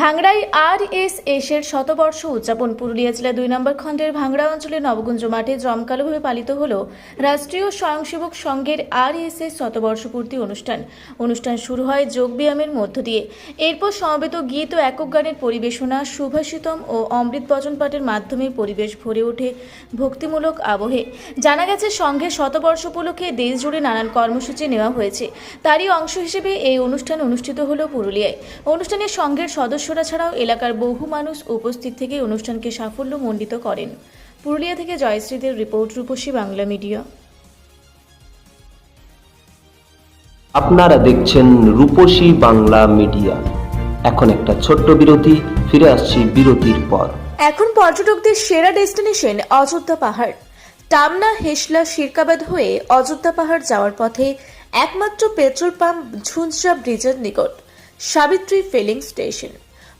ভাংড়ায় আর S এসের শতবর্ষ উদযাপন। পুরুলিয়া জেলা দুই নম্বর খণ্ডের ভাংড়া অঞ্চলের নবগুঞ্জ মাঠে জমকালোভাবে পালিত হল রাষ্ট্রীয় স্বয়ংসেবক সংঘের আর এস এস শতবর্ষপূর্তি অনুষ্ঠান। অনুষ্ঠান শুরু হয় যোগব্যায়ামের মধ্য দিয়ে। এরপর সমবেত গীত ও একক গানের পরিবেশনা, সুভাষিতম ও অমৃত বচন পাঠের মাধ্যমে পরিবেশ ভরে ওঠে ভক্তিমূলক আবহে। জানা গেছে, সংঘের শতবর্ষ উপলক্ষে দেশ জুড়ে নানান কর্মসূচি নেওয়া হয়েছে। তারই অংশ হিসেবে এই অনুষ্ঠান অনুষ্ঠিত হল পুরুলিয়ায়। অনুষ্ঠানে সংঘের সদস্যরা ছাড়াও এলাকার বহু মানুষ উপস্থিত থেকে অনুষ্ঠানকে সাফল্যমণ্ডিত করেন। পুরুলিয়া থেকে জয়শ্রীদের রিপোর্ট রূপসী বাংলা মিডিয়া। আপনারা দেখছেন রূপসী বাংলা মিডিয়া। এখন একটা ছোট্ট বিরতি ফিরে আসছি বিরতির পর। এখন পর্যটকদের সেরা ডেস্টিনেশন অযোধ্যা পাহাড়। টামনা হেসলা শিরকাবাদ হয়ে অযোধ্যা পাহাড় যাওয়ার পথে একমাত্র পেট্রোল পাম্প ঝুনঝা ব্রিজের নিকট সাবিত্রী ফিলিং স্টেশন।